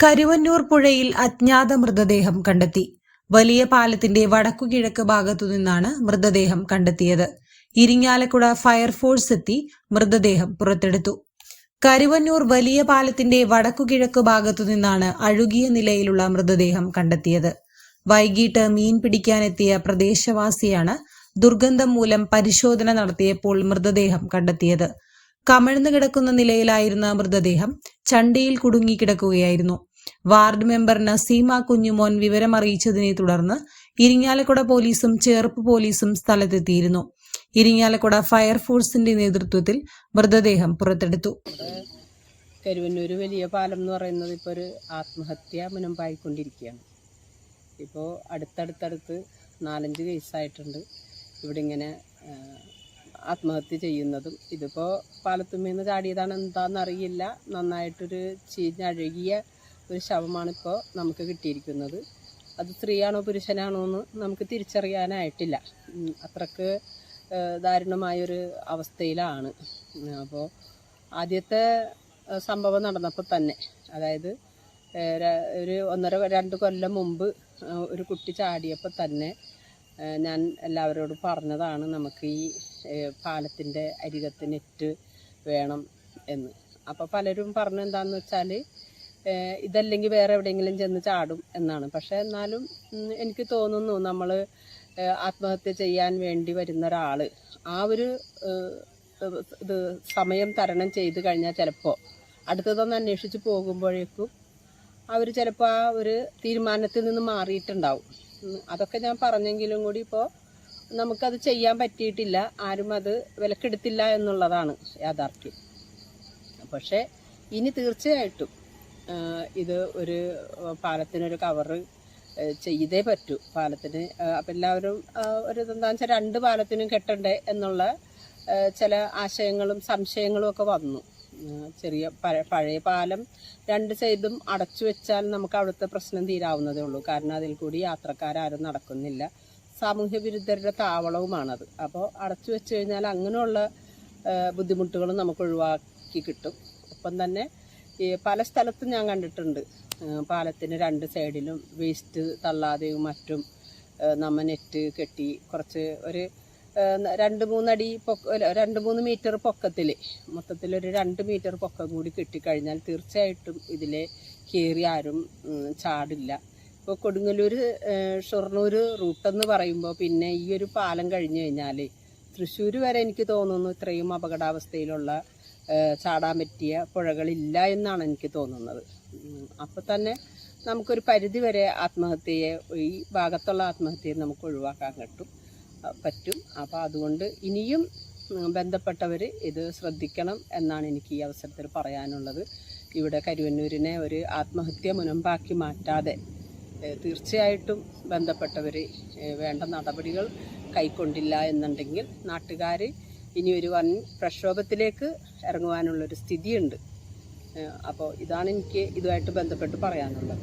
കരുവന്നൂർ പുഴയിൽ അജ്ഞാത മൃതദേഹം കണ്ടെത്തി. വലിയ പാലത്തിന്റെ വടക്കുകിഴക്ക് ഭാഗത്തു നിന്നാണ് മൃതദേഹം കണ്ടെത്തിയത്. ഇരിങ്ങാലക്കുട ഫയർഫോഴ്സ് എത്തി മൃതദേഹം പുറത്തെടുത്തു. കരുവന്നൂർ വലിയ പാലത്തിന്റെ വടക്കുകിഴക്ക് ഭാഗത്തു നിന്നാണ് അഴുകിയ നിലയിലുള്ള മൃതദേഹം കണ്ടെത്തിയത്. വൈകിട്ട് മീൻ പിടിക്കാനെത്തിയ പ്രദേശവാസിയാണ് ദുർഗന്ധം മൂലം പരിശോധന നടത്തിയപ്പോൾ മൃതദേഹം കണ്ടെത്തിയത്. കമിഴ്ന്നു കിടക്കുന്ന നിലയിലായിരുന്ന മൃതദേഹം ചണ്ടിയിൽ കുടുങ്ങിക്കിടക്കുകയായിരുന്നു. വാർഡ് മെമ്പർ നസീമ കുഞ്ഞുമോൻ വിവരം അറിയിച്ചതിനെ തുടർന്ന് ഇരിങ്ങാലക്കുട പോലീസും ചേർപ്പ് പോലീസും സ്ഥലത്തെത്തിയിരുന്നു. ഇരിങ്ങാലക്കുട ഫയർഫോഴ്സിന്റെ നേതൃത്വത്തിൽ മൃതദേഹം പുറത്തെടുത്തു. കരുവന്നൂർ വലിയ പാലം എന്ന് പറയുന്നത് ഇപ്പോൾ ഒരു ആത്മഹത്യ മുനമ്പായിക്കൊണ്ടിരിക്കുകയാണ്. ഇപ്പോൾ അടുത്തടുത്തടുത്ത് നാലഞ്ച് കേസായിട്ടുണ്ട്. ഇവിടെ ഇങ്ങനെ ആത്മഹത്യ ചെയ്യുന്നതും ഇതിപ്പോൾ പാലത്തുമ്മേന്ന് ചാടിയതാണ് എന്താണെന്നറിയില്ല നന്നായിട്ടൊരു ചീഞ്ഞഴുകിയ ഒരു ശവമാണ് ഇപ്പോൾ നമുക്ക് കിട്ടിയിരിക്കുന്നത്. അത് സ്ത്രീയാണോ പുരുഷനാണോ എന്ന് നമുക്ക് തിരിച്ചറിയാനായിട്ടില്ല. അത്രയ്ക്ക് ദാരുണമായൊരു അവസ്ഥയിലാണ്. അപ്പോൾ ആദ്യത്തെ സംഭവം നടന്നപ്പോൾ തന്നെ അതായത് ഒരു ഒന്നര രണ്ട് കൊല്ലം മുമ്പ് ഒരു കുട്ടി ചാടിയപ്പോൾ തന്നെ ഞാൻ എല്ലാവരോടും പറഞ്ഞതാണ് നമുക്ക് ഈ പാലത്തിന്റെ അരികത്ത് നെറ്റ് വേണം എന്ന്. അപ്പോൾ പലരും പറഞ്ഞെന്താണെന്ന് വെച്ചാൽ ഇതല്ലെങ്കിൽ വേറെ എവിടെയെങ്കിലും ചെന്ന് ചാടും എന്നാണ്. പക്ഷേ എന്നാലും എനിക്ക് തോന്നുന്നു നമ്മൾ ആത്മഹത്യ ചെയ്യാൻ വേണ്ടി വരുന്ന ഒരാൾ ആ ഒരു ഇത് സമയം തരണം ചെയ്ത് കഴിഞ്ഞാൽ ചിലപ്പോൾ അടുത്തതൊന്ന് അന്വേഷിച്ച് പോകുമ്പോഴേക്കും അവർ ചിലപ്പോൾ ആ ഒരു തീരുമാനത്തിൽ നിന്ന് മാറിയിട്ടുണ്ടാവും. അതൊക്കെ ഞാൻ പറഞ്ഞെങ്കിലും കൂടി ഇപ്പോൾ നമുക്കത് ചെയ്യാൻ പറ്റിയിട്ടില്ല. ആരും അത് വിലക്കെടുത്തില്ല എന്നുള്ളതാണ് യാഥാർത്ഥ്യം. പക്ഷേ ഇനി തീർച്ചയായിട്ടും ഇത് ഒരു പാലത്തിനൊരു കവറ് ചെയ്തേ പറ്റൂ. പാലത്തിന് അപ്പം എല്ലാവരും ഒരു എന്താണെന്ന് വെച്ചാൽ രണ്ട് പാലത്തിനും കെട്ടണ്ടേ എന്നുള്ള ചില ആശയങ്ങളും സംശയങ്ങളും ഒക്കെ വന്നു. ചെറിയ പഴയ പാലം രണ്ട് സൈഡും അടച്ചു വെച്ചാൽ നമുക്ക് അവിടുത്തെ പ്രശ്നം തീരാവുന്നതേ ഉള്ളൂ. കാരണം അതിൽ കൂടി യാത്രക്കാരും നടക്കുന്നില്ല. സാമൂഹ്യ വിരുദ്ധരുടെ താവളവുമാണത്. അപ്പോൾ അടച്ചു വെച്ച് കഴിഞ്ഞാൽ അങ്ങനെയുള്ള ബുദ്ധിമുട്ടുകളും നമുക്ക് ഒഴിവാക്കി കിട്ടും. ഒപ്പം തന്നെ ഈ പല സ്ഥലത്തും ഞാൻ കണ്ടിട്ടുണ്ട്. പാലത്തിന് രണ്ട് സൈഡിലും വേസ്റ്റ് തള്ളാതെയും മറ്റും നമ്മ നെറ്റ് കെട്ടി കുറച്ച് ഒരു രണ്ട് മൂന്നടി പൊക്ക രണ്ട് മൂന്ന് മീറ്റർ പൊക്കത്തിൽ മൊത്തത്തിൽ ഒരു രണ്ട് മീറ്റർ പൊക്കം കൂടി കെട്ടിക്കഴിഞ്ഞാൽ തീർച്ചയായിട്ടും ഇതിലെ കയറി ആരും ചാടില്ല. ഇപ്പോൾ കൊടുങ്ങല്ലൂർ ഷൊർണൂർ റൂട്ടെന്ന് പറയുമ്പോൾ പിന്നെ ഈ ഒരു പാലം കഴിഞ്ഞു കഴിഞ്ഞാൽ തൃശ്ശൂർ വരെ എനിക്ക് തോന്നുന്നു ഇത്രയും അപകടാവസ്ഥയിലുള്ള ചാടാൻ പറ്റിയ പുഴകളില്ല എന്നാണ് എനിക്ക് തോന്നുന്നത്. അപ്പോൾ തന്നെ നമുക്കൊരു പരിധി വരെ ആത്മഹത്യയെ ഈ ഭാഗത്തുള്ള ആത്മഹത്യയെ നമുക്ക് ഒഴിവാക്കാൻ കിട്ടും പറ്റും. അപ്പോൾ അതുകൊണ്ട് ഇനിയും ബന്ധപ്പെട്ടവർ ഇത് ശ്രദ്ധിക്കണം എന്നാണ് എനിക്ക് ഈ അവസരത്തിൽ പറയാനുള്ളത്. ഇവിടെ കരുവന്നൂരിനെ ഒരു ആത്മഹത്യ മുനമ്പാക്കി മാറ്റാതെ തീർച്ചയായിട്ടും ബന്ധപ്പെട്ടവർ വേണ്ട നടപടികൾ കൈക്കൊണ്ടില്ല എന്നുണ്ടെങ്കിൽ നാട്ടുകാർ ഇനി ഒരു വൻ പ്രക്ഷോഭത്തിലേക്ക് ഇറങ്ങുവാനുള്ളൊരു സ്ഥിതിയുണ്ട്. അപ്പോൾ ഇതാണ് എനിക്ക് ഇതുമായിട്ട് ബന്ധപ്പെട്ട് പറയാനുള്ളത്.